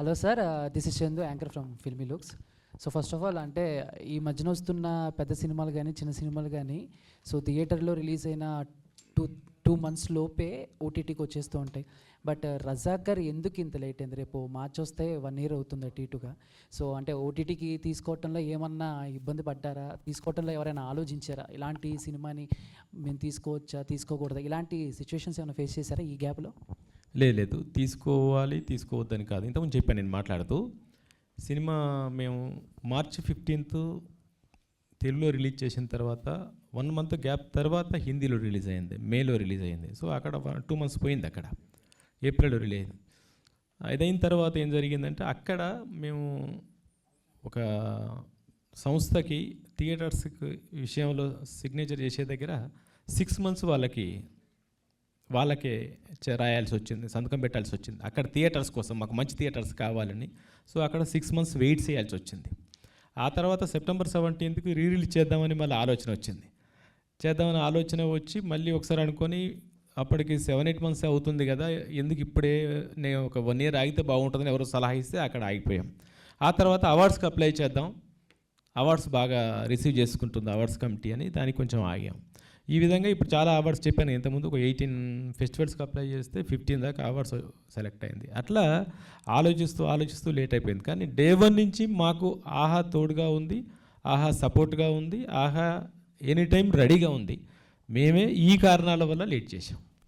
Hello sir this is Chandu anchor from filmy looks so first of all అంటే ఈ మధ్యన వస్తున్న పెద్ద సినిమాలు కానీ చిన్న సినిమాలు కానీ సో థియేటర్లో రిలీజ్ అయిన టూ టూ మంత్స్ లోపే ఓటీటీకి వచ్చేస్తూ ఉంటాయి. బట్ రజాకర్ ఎందుకు ఇంత లేట్ అయింది? రేపు మార్చ్ వస్తే వన్ ఇయర్ అవుతుంది అటు ఇటుగా సో అంటే ఓటీటీకి తీసుకోవటంలో ఏమన్నా ఇబ్బంది పడ్డారా? తీసుకోవటంలో ఎవరైనా ఆలోచించారా? ఇలాంటి సినిమాని మేము తీసుకోవచ్చా? తీసుకోకూడదా? ఇలాంటి సిచ్యువేషన్స్ ఏమైనా ఫేస్ చేశారా ఈ గ్యాప్లో లేదు లేదు. తీసుకోవాలి తీసుకోవద్దని కాదు. ఇంతకుముందు చెప్పాను నేను మాట్లాడుతూ. సినిమా మేము మార్చ్ ఫిఫ్టీన్త్ తెలుగులో రిలీజ్ చేసిన తర్వాత వన్ మంత్ గ్యాప్ తర్వాత హిందీలో రిలీజ్ అయింది మేలో రిలీజ్ అయింది. సో అక్కడ టూ మంత్స్ పోయింది అక్కడ. ఏప్రిల్లో రిలీజ్ అయింది. అదైన తర్వాత ఏం జరిగిందంటే అక్కడ మేము ఒక సంస్థకి థియేటర్స్కి విషయంలో సిగ్నేచర్ చేసే దగ్గర సిక్స్ మంత్స్ వాళ్ళకి వాళ్ళకే రాయాల్సి వచ్చింది సంతకం పెట్టాల్సి వచ్చింది. అక్కడ థియేటర్స్ కోసం మాకు మంచి థియేటర్స్ కావాలని. సో అక్కడ సిక్స్ మంత్స్ వెయిట్ చేయాల్సి వచ్చింది. ఆ తర్వాత సెప్టెంబర్ సెవెంటీన్త్కి రీరిలీజ్ చేద్దామని మళ్ళీ ఆలోచన వచ్చింది. చేద్దామని ఆలోచన వచ్చి మళ్ళీ ఒకసారి అనుకొని అప్పటికి సెవెన్ ఎయిట్ మంత్స్ అవుతుంది కదా ఎందుకు ఇప్పుడే నేను ఒక వన్ ఇయర్ ఆగితే బాగుంటుందని ఎవరో సలహా ఇస్తే అక్కడ ఆగిపోయాం. ఆ తర్వాత అవార్డ్స్కి అప్లై చేద్దాం. అవార్డ్స్ బాగా రిసీవ్ చేసుకుంటుంది అవార్డ్స్ కమిటీ అని దానికి కొంచెం ఆగాం. ఈ విధంగా ఇప్పుడు చాలా అవార్డ్స్ చెప్పాను. ఇంతకుముందు ఒక ఎయిటీన్ ఫెస్టివల్స్కి అప్లై చేస్తే ఫిఫ్టీన్ దాకా అవార్డ్స్ సెలెక్ట్ అయింది. అట్లా ఆలోచిస్తూ ఆలోచిస్తూ లేట్ అయిపోయింది. కానీ డే వన్ నుంచి మాకు ఆహా తోడుగా ఉంది ఆహా సపోర్ట్గా ఉంది ఆహా ఎనీ టైం రెడీగా ఉంది. మేమే ఈ కారణాల వల్ల లేట్ చేసాం